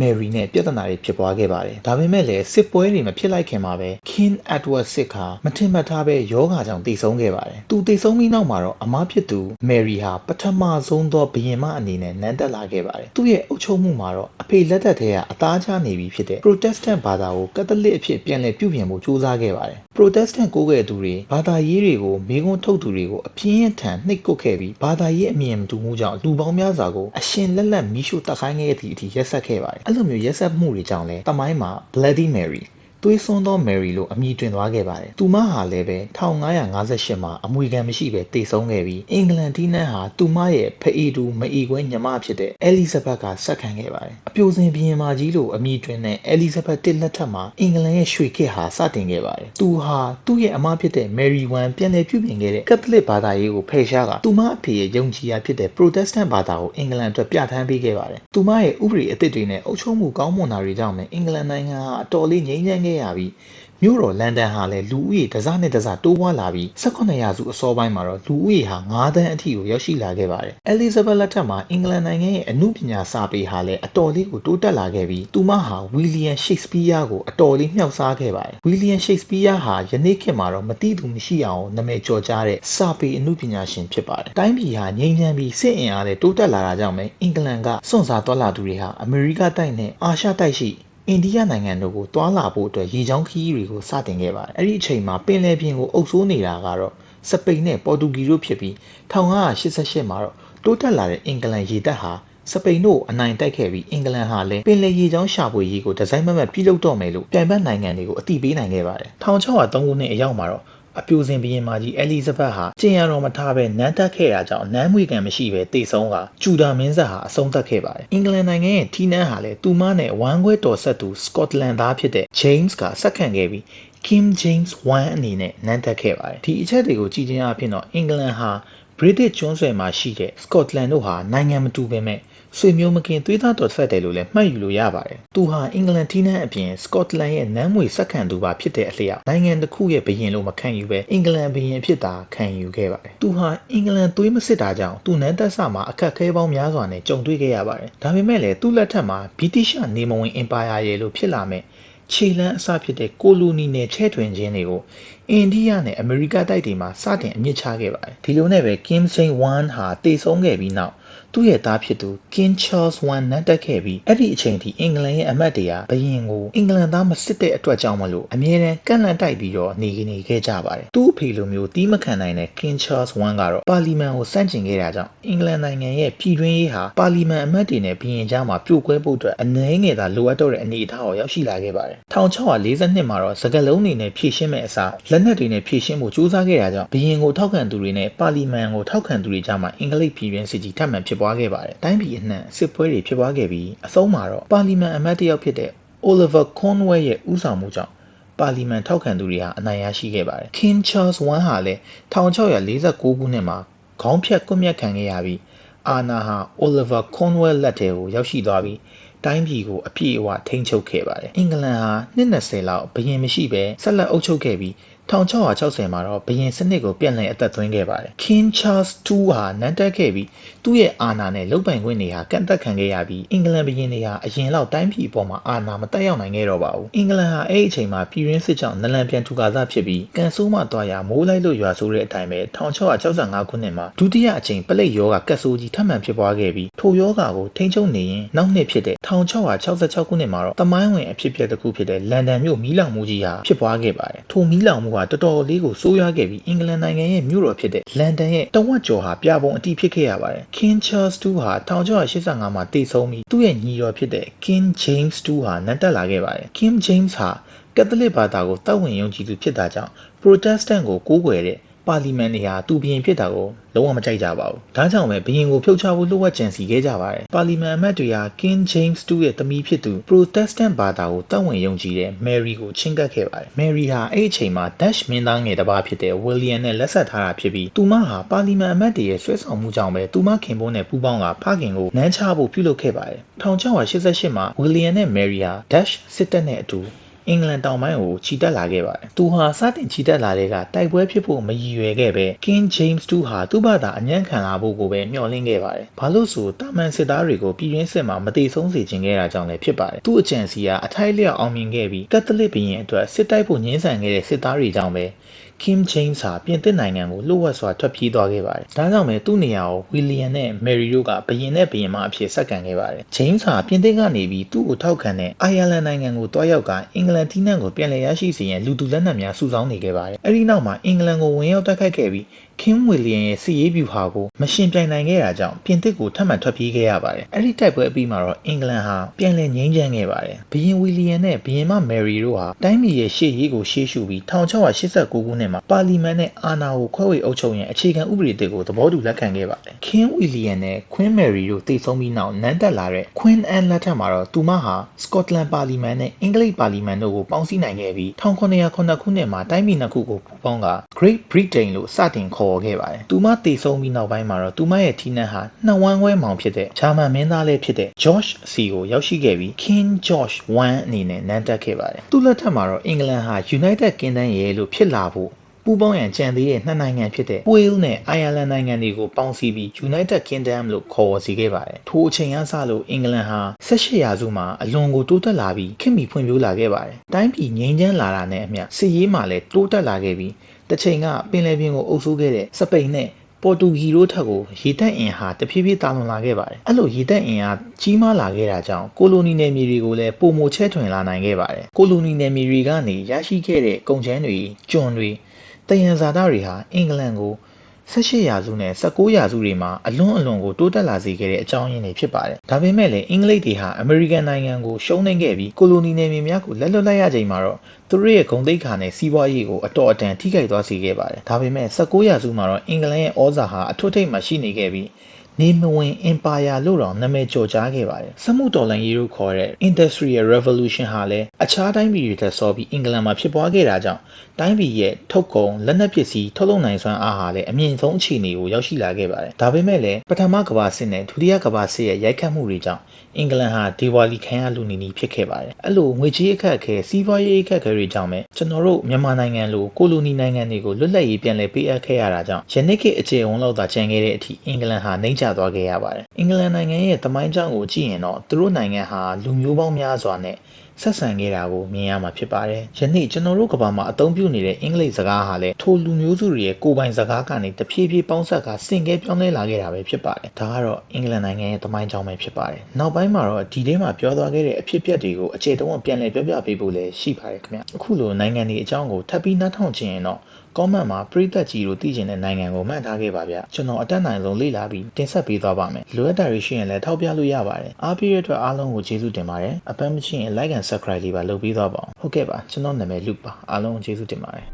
Mary နဲ့ပြဿနာတွေဖြစ်ပွားခဲ့ပါတယ်။ဒါပေမဲ့လည်းစစ်ပွဲတွေမဖြစ်လိုက်ခင်မှာပဲ King Edward VI ဟာမထင်မှတ်ထားပဲယောဂါကြောင့်တည်ဆုံးခဲ့ပါတယ်။သူတည်ဆုံးပြီးနောက်မှာတော့အမဖြစ်သူ Mary ဟာပထမဆုံးသောဘုရင်မအနေနဲ့နန်းတက်လာခဲ့ပါတယ်။သူ့ရဲ့အုပ်ချုပ်မှုမှာတော့အဖေလက်ထက်ထဲကအသားချနေပြီဖြစ်တဲ့ Protestant ဘာသာကိုကက်သလစ်အဖြစ်ပြန်လည်ပြုပြင်ဖို့ကြိုးစားခဲ့ပါတယ်။ Protestant ကိုးကွယ်သူတွေဘာသာရေးတွေကိုမိကုံးထုတ်သူတွေကိုအပြင်းထန်နှိပ်ကွပ်ခဲ့ပြီးဘာသာရေးအမြင်မတူမှုကြောင့်လူပေါင်းများစွာကိုအရှင်လက်လက်မိရှုတက်ခိုင်းခဲ့သည့်အထိရက်ဆက်ခဲ့ပါတယ်အဲ့လိုမျိုးရက်ဆက်မှုတွေကြောင့်လဲတမိုင်းမှာ Bloody Mary သွေးစွန်းသောမယ်ရီလို့အမည်တွင်သွားခဲ့ပါတယ်။သူမဟာလည်းပဲ1558မှာအမွေခံမရှိပဲတည်ဆုံးခဲ့ပြီးအင်္ဂလန်ဒီနန်းဟာသူမရဲ့ဖအီတူမအီခွဲညီမဖြစ်တဲ့အဲလီဇဘက်ကဆက်ခံခဲ့ပါတယ်။အပြိုစင်ဘီရင်မကြီးလို့အမည်တွင်တဲ့အဲလီဇဘက်တစ်လက်ထက်မှာအင်္ဂလန်ရဲ့ရွှေခေတ်ဟာစတင်ခဲ့ပါတယ်။သူဟာသူ့ရဲ့အမဖြစ်တဲ့မယ်ရီဝမ်ပြန်လည်ပြုပြင်ခဲ့တဲ့ကက်သလစ်ဘာသာရေးကိုဖယ်ရှားကသူမအဖေရဲ့ယုံကြည်ရာဖြစ်တဲ့ Protestant ဘာသာကိုအင်္ဂလန်အတွက်ပြဋ္ဌာန်းပေးခဲ့ပါတယ်။သူမရဲ့ဥပဒေအသစ်တွေနဲ့အုပ်ချုပ်မှုကောင်းမွန်တာတွေကြောင့်လည်းအင်္ဂလန်နိုင်ငံဟာအတော်လေးငြိမ်းချမ်းခဲ့ရပြီးမြို့တော်လန်ဒန်ဟာလည်းလူဦးရေတစနဲ့တစတိုးပွားလာပြီး18ရာစုအစောပိုင်းမှာတော့လူဦးရေဟာ9သန်းအထိကိုရောက်ရှိလာခဲ့ပါတယ်။အဲလီဇဘက်လက်ထက်မှာအင်္ဂလန်နိုင်ငံရဲ့အမှုပညာစာပေဟာလည်းအတော်လေးကိုတိုးတက်လာခဲ့ပြီးသူမဟာဝီလီယံရှိတ်စပီးယားကိုအတော်လေးမြှောက်စားခဲ့ပါတယ်။ဝီလီယံရှိတ်စပီးယားဟာယနေ့ခေတ်မှာတော့မတိသူမရှိအောင်နာမည်ကျော်ကြားတဲ့စာပေအမှုပညာရှင်ဖြစ်ပါတယ်။တိုင်းပြည်ဟာငြိမ်းချမ်းပြီးစစ်အင်အားလည်းတိုးတက်လာတာကြောင့်ပဲအင်္ဂလန်ကစွန့်စားသွားလာသူတွေဟာအမေရိကတိုက်နဲ့အာရှတိုက်ရှိ အိန္ဒိယနိုင်ငံတို့ကိုတွာလာဖို့အတွက်ရေချောင်းခီးတွေကိုစတင်ခဲ့ပါတယ်။အဲ့ဒီအချိန်မှာပင်လယ်ပြင်ကိုအုပ်စိုးနေတာကတော့စပိန်နဲ့ပေါ်တူဂီတို့ဖြစ်ပြီး1588မှာတော့တိုးတက်လာတဲ့အင်္ဂလန်ရေတပ်ဟာစပိန်တို့အနိုင်တိုက်ခဲ့ပြီးအင်္ဂလန်ဟာလည်းပင်လယ်ရေချောင်းရှာဖွေရေးကိုဒီဇိုင်းမမတ်ပြုလုပ်တော့မယ်လို့ပြိုင်ဘက်နိုင်ငံတွေကိုအတိပေးနိုင်ခဲ့ပါတယ်1603ခုနှစ်အရောက်မှာတော့ အပြိုစင်ဘီရင်မကြီးအဲလီဇဘက်ဟာကျင်ရတော်မထားပဲနန်းတက်ခဲ့တာကြောင့်နန်းမွေကံမရှိပဲတည်ဆုံးကဂျူဒါမင်းဆက်ဟာအဆုံးသတ်ခဲ့ပါတယ်အင်္ဂလန်နိုင်ငံရဲ့ထီနန်းဟာလည်းသူမနဲ့ဝမ်းခွဲတော်ဆက်သူစကော့တလန်သားဖြစ်တဲ့ James ကဆက်ခံခဲ့ပြီး Kim James 1အနေနဲ့နန်းတက်ခဲ့ပါတယ်ဒီအချက်တွေကိုကြည့်ခြင်းအဖြစ်တော့အင်္ဂလန်ဟာ British ကျွန်းဆွယ်မှာရှိတဲ့ Scotland တို့ဟာနိုင်ငံမတူပေမဲ့ ဆွေမျိုးမခင်သွေးသားတော်ဆက်တယ်လို့လည်းမှတ်ယူလို့ရပါတယ်။သူဟာအင်္ဂလန်ထီးနန်းအပြင်စကော့တလန်ရဲ့နန်းမွေဆက်ခံသူပါဖြစ်တဲ့အလျောက်နိုင်ငံတစ်ခုရဲ့ဘရင်လို့မခံယူပဲအင်္ဂလန်ဘရင်ဖြစ်တာခံယူခဲ့ပါတယ်။သူဟာအင်္ဂလန်သွေးမစစ်တာကြောင့်သူနန်းသက်ဆမှာအခက်ခဲပေါင်းများစွာနဲ့ကြုံတွေ့ခဲ့ရပါတယ်။ဒါပေမဲ့လည်းသူ့လက်ထက်မှာဗြိတိရှနေမဝင်အင်ပါယာရဲ့လို့ဖြစ်လာမဲ့ခြေလန်းအစဖြစ်တဲ့ကိုလိုနီနယ်ချဲ့ထွင်ခြင်းတွေကိုအိန္ဒိယနဲ့အမေရိကတိုက်တွေမှာစတင်အမြင့်ချခဲ့ပါတယ်ဒီလိုနဲ့ပဲ Kim Chain Wan ဟာတည်ဆုံးခဲ့ပြီးနောက် သူ့ရဲ့သားဖြစ်သူ King Charles I နတ်တက်ခဲ့ပြီးအဲ့ဒီအချိန်ထိအင်္ဂလန်ရဲ့အမတ်တွေကဘရင်ကိုအင်္ဂလန်သားမစစ်တဲ့အတွက်ကြောင့်မလို့အမြဲတမ်းကန့်လန့်တိုက်ပြီးတော့နေနေခဲ့ကြပါတယ်။သူ့အဖေလိုမျိုးတီးမခံနိုင်တဲ့ King Charles I ကတော့ပါလီမန်ကိုစန့်ကျင်ခဲ့တာကြောင့်အင်္ဂလန်နိုင်ငံရဲ့ပြည်တွင်းရေးဟာပါလီမန်အမတ်တွေနဲ့ဘရင်ကြားမှာပြိုကွဲဖို့အတွက်အနှဲငယ်သာလိုအပ်တော့တဲ့အနေအထားကိုရောက်ရှိလာခဲ့ပါတယ်။1642မှာတော့စကလုံးတွေနဲ့ဖြည့်ရှင်းမဲ့အစားလက်နက်တွေနဲ့ဖြည့်ရှင်းဖို့ကြိုးစားခဲ့တာကြောင့်ဘရင်ကိုထောက်ခံသူတွေနဲ့ပါလီမန်ကိုထောက်ခံသူတွေကြားမှာအင်္ဂလိပ်ပြည်တွင်းစစ်ကြီးထပ်မံဖြစ်ပွားခဲ့ပါတယ်။တိုင်းပြည်အနှံ့စစ်ပွဲတွေဖြစ်ပွားခဲ့ပြီးအဆုံးမှာတော့ပါလီမန်အမတ်တယောက်ဖြစ်တဲ့ Oliver Cromwell ရဲ့ဦးဆောင်မှုကြောင့်ပါလီမန်ထောက်ခံသူတွေဟာအနိုင်ရရှိခဲ့ပါတယ်။ King Charles I ဟာလည်း1649ခုနှစ်မှာခေါင်းဖြတ်ကွပ်မျက်ခံခဲ့ရပြီးအာနာဟာ Oliver Cromwell လက်ထဲကိုရောက်ရှိသွားပြီးတိုင်းပြည်ကိုအပြည့်အဝထိန်းချုပ်ခဲ့ပါတယ်။အင်္ဂလန်ဟာနှစ်20လောက်ဘရင်မရှိဘဲဆက်လက်အုပ်ချုပ်ခဲ့ပြီး1660မှာတော့ဘရင်စနစ်ကိုပြန်လည်အသက်သွင်းခဲ့ပါတယ်။ King Charles II ဟာနန်းတက်ခဲ့ပြီး သူ့ရဲ့အာဏာနဲ့လုပ်ပိုင်ခွင့်တွေဟာကန့်သက်ခံခဲ့ရပြီးအင်္ဂလန်ဘရင်တွေဟာအရင်လောက်တိုင်းပြည်အပေါ်မှာအာဏာမတက်ရောက်နိုင်ခဲ့တော့ပါဘူး။အင်္ဂလန်ဟာအဲ့ဒီအချိန်မှာပြည်ရင်းစစ်ကြောင့်နလန်ပြန်ထူကားစားဖြစ်ပြီးကန်ဆိုးမှသွားရမိုးလိုက်လို့ရွာဆိုးတဲ့အတိုင်းပဲ1665ခုနှစ်မှာဒုတိယအချိန်ပလိတ်ယောဂကတ်ဆိုးကြီးထပ်မံဖြစ်ပွားခဲ့ပြီးထိုယောဂကိုထိန်းချုပ်နေရင်နောက်နှစ်ဖြစ်တဲ့1666ခုနှစ်မှာတော့တမိုင်းဝင်အဖြစ်အပျက်တစ်ခုဖြစ်တဲ့လန်ဒန်မြို့မီးလောင်မှုကြီးဟာဖြစ်ပွားခဲ့ပါတယ်။ထိုမီးလောင်မှုကတော်တော်လေးကိုဆိုးရွားခဲ့ပြီးအင်္ဂလန်နိုင်ငံရဲ့မြို့တော်ဖြစ်တဲ့လန်ဒန်ရဲ့တဝက်ကျော်ဟာပြပုံအတိဖြစ်ခဲ့ရပါတယ်။ King Charles II ဟာ1685မှာတည်ဆုံးပြီးသူ့ရဲ့ညီတော်ဖြစ်တဲ့ King James II ဟာနတ်တက်လာခဲ့ပါတယ်။ King James ဟာကက်သလစ်ဘာသာကိုတောက်ဝင်ယုံကြည်သူဖြစ်တာကြောင့် Protestant ကိုကိုးကွယ်တဲ့ ပါလီမန်တွေဟာသူဘရင်ဖြစ်တာကိုလုံးဝမကြိုက်ကြပါဘူး။ဒါကြောင့်ပဲဘရင်ကိုဖြုတ်ချဖို့လှုပ်ဝက်ကြံစီခဲ့ကြပါတယ်။ပါလီမန်အမတ်တွေဟာ King James II ရဲ့သမီးဖြစ်သူ Protestant ဘာသာကိုတောက်ဝင်ယုံကြည်တဲ့ Mary ကိုချင်းကပ်ခဲ့ပါတယ်။ Mary ဟာအဲ့အချိန်မှာ Dutch မင်းသားငယ်တစ်ပါးဖြစ်တဲ့ William နဲ့လက်ဆက်ထားတာဖြစ်ပြီးသူမဟာပါလီမန်အမတ်တွေရဲ့ဆွဲဆောင်မှုကြောင့်ပဲသူမခင်ပွန်းနဲ့ပူးပေါင်းကဖခင်ကိုနန်းချဖို့ပြုလုပ်ခဲ့ပါတယ်။1688မှာ William နဲ့ Mary ဟာ Dutch စစ်တပ်နဲ့အတူ အင်္ဂလန်တောင်ပိုင်းကိုခြိတက်လာခဲ့ပါတယ်။သူဟာစတင်ခြိတက်လာတဲ့ကတိုက်ပွဲဖြစ်ဖို့မရည်ရွယ်ခဲ့ပဲ King James II ဟာသူ့ဘာသာအညံ့ခံလာဖို့ကိုပဲမျှော်လင့်ခဲ့ပါတယ်။ဘာလို့ဆိုတာမန်စစ်သားတွေကိုပြည်ရင်းစစ်မှာမတိဆုံးစေခြင်းခဲ့တာကြောင့်လည်းဖြစ်ပါတယ်။သူ့အကြံစီကအထိုက်လျောက်အောင်မြင်ခဲ့ပြီးကက်သလစ်ဘုရင်အတွက်စစ်တိုက်ဖို့ညှင်းဆန်ခဲ့တဲ့စစ်သားတွေကြောင့်ပဲ Kim James ဟာပြင်သစ်နိုင်ငံကိုလှုပ်ဝက်စွာထွက်ပြေးသွားခဲ့ပါတယ်။ဒါကြောင့်ပဲသူ့နေရာကို William နဲ့ Mary တို့ကဘုရင်နဲ့ဘုရင်မအဖြစ်ဆက်ကန်ခဲ့ပါတယ်။ James ဟာပြင်သစ်ကနေပြီးသူ့ကိုထောက်ခံတဲ့ Ireland နိုင်ငံကိုတွားရောက်ကအင်္ဂလန်တီးနှံကိုပြန်လည်ရရှိစေရန်လူသူလက်နက်များစုဆောင်းနေခဲ့ပါတယ်။အဲဒီနောက်မှာအင်္ဂလန်ကိုဝင်ရောက်တိုက်ခိုက်ခဲ့ပြီးကင်းဝီလီယံရဲ့စစ်ရေးဗျူဟာကိုမရှင်ပြိုင်နိုင်ခဲ့တာကြောင့်ပြင်သစ်ကိုထပ်မံထွက်ပြေးခဲ့ရပါတယ်။အဲဒီတိုက်ပွဲအပြီးမှာတော့အင်္ဂလန်ဟာပြန်လည်ငြိမ်းချမ်းခဲ့ပါတယ်။ဘုရင်ဝီလီယံနဲ့ဘုရင်မမယ်ရီတို့ဟာတိုင်းပြည်ရဲ့ရှေ့ရေးကိုရှေ့ရှုပြီး1689ခုနှစ်မှာပါလီမန်နဲ့အာဏာကိုခွဲဝေအုပ်ချုပ်ရန်အခြေခံဥပဒေတစ်ကိုသဘောတူလက်ခံခဲ့ပါတယ်။ကင်းဝီလီယံနဲ့ခွင်းမယ်ရီတို့တည်ဆုံပြီးနောက်နန်းတက်လာတဲ့ခွင်းအန်လက်ထက်မှာတော့သူမဟာစကော့တလန်ပါလီမန်နဲ့အင်္ဂလိပ်ပါလီမန်တို့ကိုပေါင်းစည်းနိုင်ခဲ့ပြီး1909ခုနှစ်မှာတိုင်းပြည်နှစ်ခုကိုပူးပေါင်းက Great Britain လို့စတင်ခေါ်ခဲ့ပါတယ်။သူမတည်ဆုံပြီးနောက်ပိုင်းမှာတော့သူမရဲ့ထီးနှံဟာနှစ်ဝမ်းခွဲမောင်ဖြစ်တဲ့ဂျာမန်မင်းသားလေးဖြစ်တဲ့ George C ကိုရောက်ရှိခဲ့ပြီး King George 1အနေနဲ့နန်းတက်ခဲ့ပါတယ်။သူ့လက်ထက်မှာတော့အင်္ဂလန်ဟာ United Kingdom ရဲ့လို့ဖြစ်လာဖို့ ပူးပေါင်းရန်ကြံသေးတဲ့နှစ်နိုင်ငံဖြစ်တဲ့ Wales နဲ့ Ireland နိုင်ငံတွေကိုပေါင်းစည်းပြီး United Kingdom လို့ခေါ်ဝေါ်စေခဲ့ပါတယ်။ထိုအချိန်ကစလို့အင်္ဂလန်ဟာ18ရာစုမှာအလွန်ကိုတိုးတက်လာပြီးခင်မီဖွံ့ဖြိုးလာခဲ့ပါတယ်။တိုင်းပြည်ငြိမ်းချမ်းလာတာနဲ့အမျှစစ်ရေးမှာလည်းတိုးတက်လာခဲ့ပြီးတစ်ချိန်ကပင်လယ်ပြင်ကိုအုပ်စိုးခဲ့တဲ့စပိန်နဲ့ပေါ်တူဂီတို့ထက်ကိုရေတပ်အင်ဟာတဖြည်းဖြည်းတာလွန်လာခဲ့ပါတယ်။အဲ့လိုရေတပ်အင်အားကြီးမားလာခဲ့တာကြောင့်ကိုလိုနီနယ်မြေတွေကိုလည်းပုံမချဲထွင်လာနိုင်ခဲ့ပါတယ်။ကိုလိုနီနယ်မြေတွေကနေရရှိခဲ့တဲ့ကုန်ချမ်းတွေ၊ကျွန်တွေ တယံဇာတတွေဟာအင်္ဂလန်ကို18ရာစုနဲ့19ရာစုတွေမှာအလွန်အလွန်ကိုတိုးတက်လာစေခဲ့တဲ့အကြောင်းရင်းတွေဖြစ်ပါတယ်။ဒါပေမဲ့လည်းအင်္ဂလိပ်တွေဟာအမေရိကန်နိုင်ငံကိုရှုံးနိမ့်ခဲ့ပြီးကိုလိုနီနယ်မြေများကိုလက်လွတ်လိုက်ရချိန်မှာတော့သူတို့ရဲ့ဂုဏ်သိက္ခာနဲ့စီးပွားရေးကိုအတော်အတန်ထိခိုက်သွားစေခဲ့ပါတယ်။ဒါပေမဲ့19ရာစုမှာတော့အင်္ဂလန်ရဲ့ဩဇာဟာအထွတ်ထိပ်မှာရှိနေခဲ့ပြီး နေမဝင် empire လို့တော့နာမည်ကျော်ကြားခဲ့ပါတယ်။စမှုတော်လှန်ရေးလို့ခေါ်တဲ့ industrial revolution ဟာလည်းအခြားတိုင်းပြည်တွေထက်စောပြီးအင်္ဂလန်မှာဖြစ်ပွားခဲ့တာကြောင့်တိုင်းပြည်ရဲ့ထုတ်ကုန်လက်နက်ပစ္စည်းထုတ်လုပ်နိုင်စွမ်းအားဟာလည်းအမြင့်ဆုံးအခြေအနေကိုရောက်ရှိလာခဲ့ပါတယ်။ဒါပေမဲ့လည်းပထမကမ္ဘာစစ်နဲ့ဒုတိယကမ္ဘာစစ်ရဲ့ရိုက်ခတ်မှုတွေကြောင့်အင်္ဂလန်ဟာဒေဝါလီခံရလူနေနေဖြစ်ခဲ့ပါတယ်။အဲ့လိုငွေကြေးအခက်အခဲစီးပွားရေးအခက်အခဲတွေကြောင့်ပဲကျွန်တော်တို့မြန်မာနိုင်ငံလိုကိုလိုနီနိုင်ငံတွေကိုလွတ်လပ်ရေးပြန်လည်ပေးအပ်ခဲ့ရတာကြောင့်ယနေ့ခေတ်အခြေအုံလောက်သာကျန်ခဲ့တဲ့အထိအင်္ဂလန်ဟာနှိမ့်ကျသွားခဲ့ရပါတယ်။အင်္ဂလန်နိုင်ငံရဲ့တမိုင်းကြောင်းကိုကြည့်ရင်တော့သူတို့နိုင်ငံဟာလူမျိုးပေါင်းများစွာနဲ့ဆက်ဆံခဲ့တာကိုမြင်ရမှာဖြစ်ပါတယ်။ယနေ့ကျွန်တော်တို့ကမ္ဘာမှာအသုံးပြုနေတဲ့အင်္ဂလိပ်စကားဟာလည်းထိုလူမျိုးစုတွေရဲ့ကိုယ်ပိုင်စကားကနေတဖြည်းဖြည်းပေါင်းဆက်ကစင်ကဲပြောင်းလဲလာခဲ့တာပဲဖြစ်ပါတယ်။ဒါကတော့အင်္ဂလန်နိုင်ငံရဲ့တမိုင်းကြောင်းပဲဖြစ်ပါတယ်။နောက်ပိုင်းမှာတော့ဒီထဲမှာပြောသွားခဲ့တဲ့အဖြစ်အပျက်တွေကိုအခြေတုံးပြန်လည်ပြောပြပေးဖို့လည်းရှိပါတယ်ခင်ဗျ။အခုလိုနိုင်ငံတွေအကြောင်းကိုထပ်ပြီးနှောက်ထောင်ခြင်းရင်တော့ comment မှာပရိသတ်ကြီးတို့သိကျင်တဲ့နိုင်ငံကိုမှတ်ထားခဲ့ပါဗျကျွန်တော်အတက်နိုင်ဆုံးလေ့လာပြီးတင်ဆက်ပေးသွားပါမယ်လိုအပ်တာတွေရှိရင်လည်းထောက်ပြလို့ရပါတယ်အားပေးရတဲ့အတွက်အားလုံးကိုကျေးဇူးတင်ပါတယ်အပန်းမရှိရင် like and subscribe လေးပါလုပ်ပေးသွားပါအောင်ဟုတ်ကဲ့ပါကျွန်တော်နာမည် Luke ပါအားလုံးကိုကျေးဇူးတင်ပါတယ်